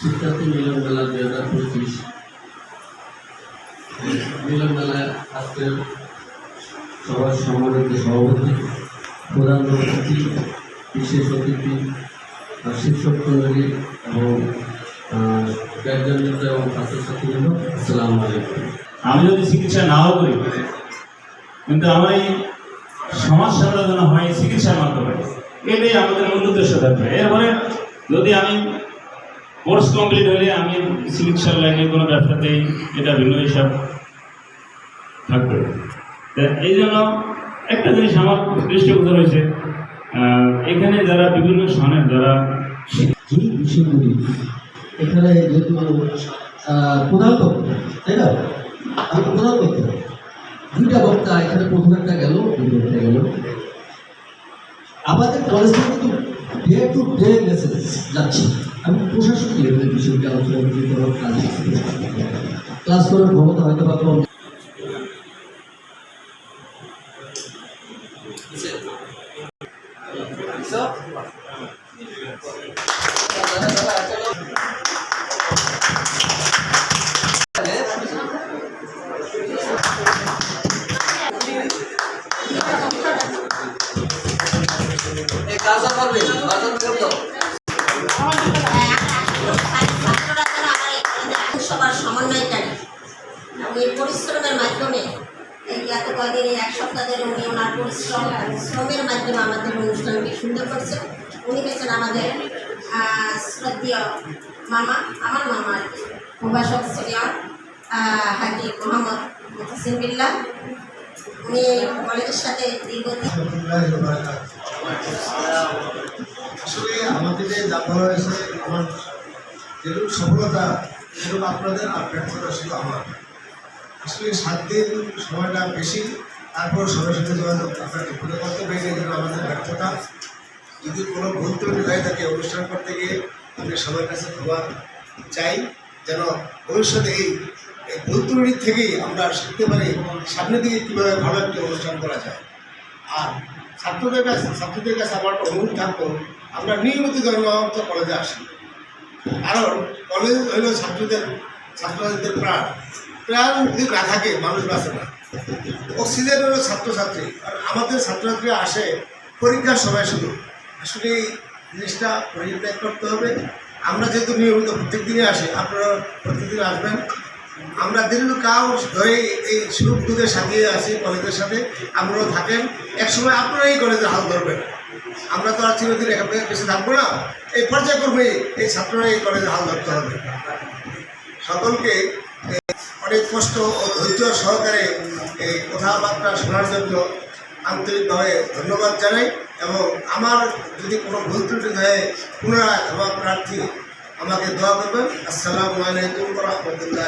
শিক্ষার্থী মিলন মেলা দুই হাজার পঁচিশ। মিলন মেলায় আজকের সবার সম্মানিত সভাপতি, প্রধান অতিথি বিশেষ অতিথি শিক্ষক মন্ডলী এবং গার্জিয়ানবৃন্দ এবং ছাত্রছাত্রীবৃন্দ, আসসালামু আলাইকুম। আমি যদি চিকিৎসা নাও করি, কিন্তু আমার এই সমাজ সেবা হয় চিকিৎসার মাধ্যমে। এটাই আমাদের মূল উদ্দেশ্য থাকবে। এরপরে যদি আমি কোর্স কমপ্লিট হলে আমি চিকিৎসার লাইনে কোনো ব্যবসাতেই এটা ভিন্ন হিসাব থাকবে। এই জন্য একটা জিনিস আমার দৃষ্টিগোচর হয়েছে আহ, এখানে যারা বিভিন্ন সনের যারা এখানে যেহেতু প্রধান তাই না? আমি প্রধান দুইটা বক্তা এখানে প্রথম একটা গেল আমাদের কলেজে কিন্তু ডে টু ডে মেসেজ যাচ্ছে। আমি প্রশাসন লেভেলের বিষয়টি আলোচনা কোনো কাজ ক্লাস করার ক্ষমতা হয়তো বা কম। কাজটা করবে কাজটা করতো সবার সমন্বয়কারী। এবং পরিশ্রমের মাধ্যমে এত কদিন এক সপ্তাহ ধরে উনি ওনার পরিশ্রম শ্রমের মাধ্যমে আমাদের অনুষ্ঠানকে সুন্দর করছে উনি হচ্ছেন আমাদের শ্রদ্ধেয় মামা আমার মামা আর কি প্রভাষক সিনিয়র হাজি মোহাম্মদ মুহসিন বিল্লাহ। উনি কলেজের সাথে দীর্ঘদিন আসলে আমাদের যে যাত্রা হয়েছে আমার যেরকম সফলতা সেরকম আপনাদের আর ব্যর্থতা শুধু আমার। আসলে সাত দিন সময়টা বেশি, তারপর সবার সাথে যোগাযোগ আপনার মনে করতে পেরে যেন আমাদের ব্যর্থতা। যদি কোনো ভুল ত্রুটি হয়ে থাকে অনুষ্ঠান করতে গিয়ে আমি সবার কাছে ক্ষমা চাই, যেন ভবিষ্যতে এই ভুল ত্রুটির থেকেই আমরা শিখতে পারি সামনের দিকে কীভাবে ভালো একটি অনুষ্ঠান করা যায়। আর ছাত্রদের কাছে ছাত্রদের কাছে আমার অনুরোধ থাকতো আমরা নিয়মিত জন্মত কলেজে আসি। কারণ কলেজ হইল ছাত্রদের ছাত্রদের প্রাণ। প্রাণ যদি না থাকে, মানুষ বাঁচে না। অক্সিজেন হলো ছাত্রছাত্রী। আর আমাদের ছাত্রছাত্রীরা আসে পরীক্ষার সময় শুধু। আসলে এই জিনিসটা পরিত্যাগ করতে হবে। আমরা যেহেতু নিয়মিত প্রত্যেক দিনে আসি, আপনারা প্রত্যেকদিন আসবেন। আমরা দীর্ঘকাল ধরে এই সুখ দুধের সাথে আছি কলেজের সাথে। আপনারাও থাকেন। একসময় আপনারা এই কলেজের হাল ধরবেন। আমরা তো আর চিরদিন এখান থেকে বেশি থাকব না। এই পর্যায়ক্রমে এই ছাত্ররা এই কলেজের হাল ধরতে হবে। সকলকে অনেক কষ্ট ও ধৈর্য সহকারে এই কথাবার্তা শোনার জন্য আন্তরিকভাবে ধন্যবাদ জানাই এবং আমার যদি কোনো ভুল ত্রুটি হয় পুনরায় ক্ষমা প্রার্থী আমাকে দোয়া করবেন। আসসালামু আলাইকুম রহমতুল্লাহ